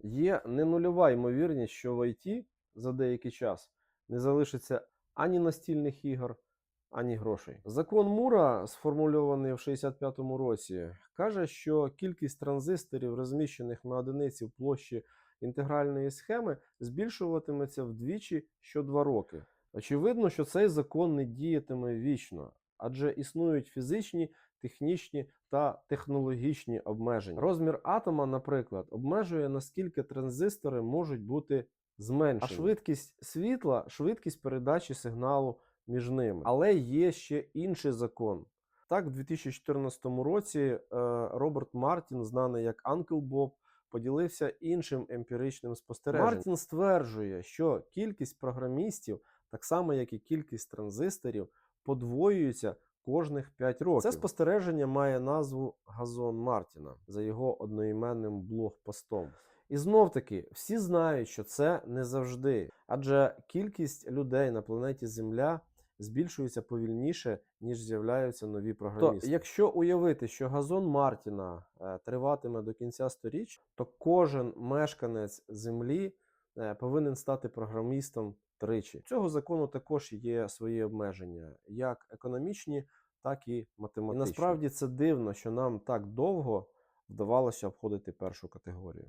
Є не нульова ймовірність, що в ІТ за деякий час не залишиться ані настільних ігор, ані грошей. Закон Мура, сформульований в 65-му році, каже, що кількість транзисторів, розміщених на одиниці в площі інтегральної схеми, збільшуватиметься вдвічі що два роки. Очевидно, що цей закон не діятиме вічно, адже існують фізичні, технічні та технологічні обмеження. Розмір атома, наприклад, обмежує наскільки транзистори можуть бути зменшені. А швидкість світла, швидкість передачі сигналу між ними. Але є ще інший закон. Так, в 2014 році е, Роберт Мартін, знаний як Анкл Боб, поділився іншим емпіричним спостереженням. Мартін стверджує, що кількість програмістів, так само як і кількість транзисторів, подвоюється кожних 5 років. Це спостереження має назву Газон Мартіна за його одноіменним блог-постом. І знов таки, всі знають, що це не завжди, адже кількість людей на планеті Земля збільшується повільніше, ніж з'являються нові програмісти. То, якщо уявити, що газон Мартіна е, триватиме до кінця сторіч, то кожен мешканець Землі повинен стати програмістом тричі. Цього закону також є свої обмеження, як економічні, так і математичні. І насправді це дивно, що нам так довго вдавалося обходити першу категорію.